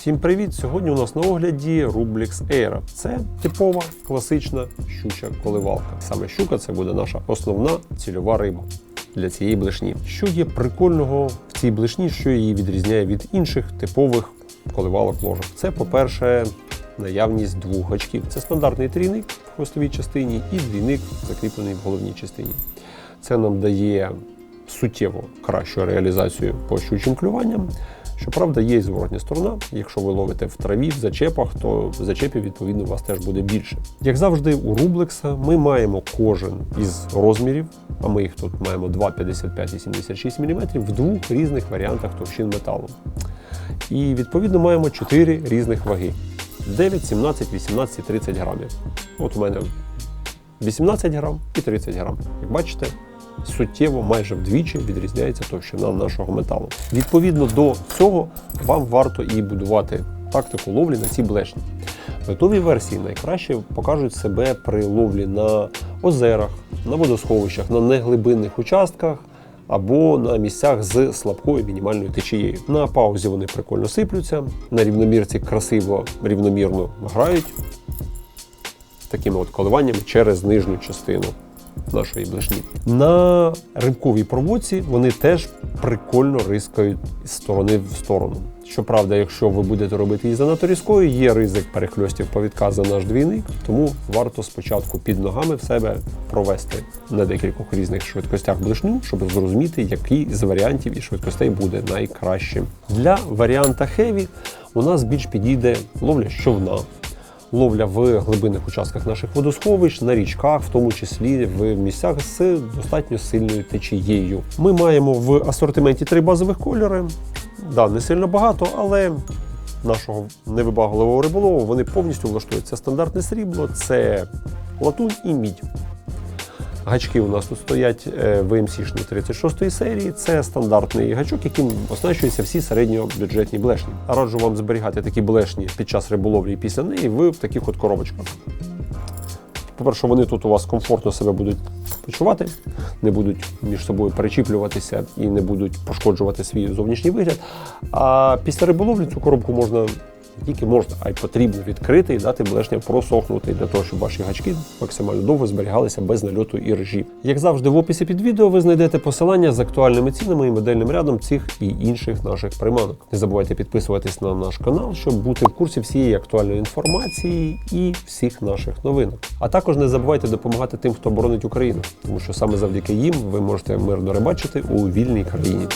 Всім привіт! Сьогодні у нас на огляді Rublix Air. Це типова класична щуча коливалка. Саме щука це буде наша основна цільова риба для цієї блешні. Що є прикольного в цій блешні, що її відрізняє від інших типових коливалок ложок? Це, по-перше, наявність двох гачків. Це стандартний трійник в хвостовій частині і двійник, закріплений в головній частині. Це нам дає суттєво кращу реалізацію по щучим клюванням. Щоправда, є зворотня сторона. Якщо ви ловите в траві, в зачепах, то зачепів відповідно у вас теж буде більше. Як завжди, у Рублекса ми маємо кожен із розмірів, а ми їх тут маємо 2, 55 і 76 мм в двох різних варіантах товщин металу. І відповідно маємо 4 різних ваги: 9, 17, 18 і 30 грамів. От у мене 18 грам і 30 грам. Як бачите, суттєво майже вдвічі відрізняється товщина нашого металу. Відповідно до цього вам варто і будувати тактику ловлі на цій блешні. Готові версії найкраще покажуть себе при ловлі на озерах, на водосховищах, на неглибинних участках. Або на місцях з слабкою мінімальною течією. На паузі вони прикольно сиплються, на рівномірці красиво рівномірно грають такими от коливаннями через нижню частину нашої блешні. На рибковій проводці вони теж прикольно рискають з сторони в сторону. Щоправда, якщо ви будете робити її занадто різкою, є ризик перехльостів повідка за наш двійник, тому варто спочатку під ногами в себе провести на декількох різних швидкостях блешню, щоб зрозуміти, який з варіантів і швидкостей буде найкращим. Для варіанта Heavy у нас більш підійде ловля з човна ловля в глибинних участках наших водосховищ, на річках, в тому числі в місцях з достатньо сильною течією. Ми маємо в асортименті три базових кольори. Да, не сильно багато, але нашого невибагливого риболову вони повністю влаштують. Це стандартне срібло, це латунь і мідь. Гачки у нас тут стоять е, VMC-шні 36 серії. Це стандартний гачок, яким оснащуються всі середньобюджетні блешні. Раджу вам зберігати такі блешні під час риболовлі і після неї в таких от коробочках. По-перше, вони тут у вас комфортно себе будуть почувати, не будуть між собою перечіплюватися і не будуть пошкоджувати свій зовнішній вигляд. А після риболовлі цю коробку можна тільки можна, а й потрібно відкрити і дати блешням просохнути для того, щоб ваші гачки максимально довго зберігалися без нальоту і ржі. Як завжди, в описі під відео ви знайдете посилання з актуальними цінами і модельним рядом цих і інших наших приманок. Не забувайте підписуватись на наш канал, щоб бути в курсі всієї актуальної інформації і всіх наших новинок. А також не забувайте допомагати тим, хто боронить Україну, тому що саме завдяки їм ви можете мирно рибачити у вільній країні.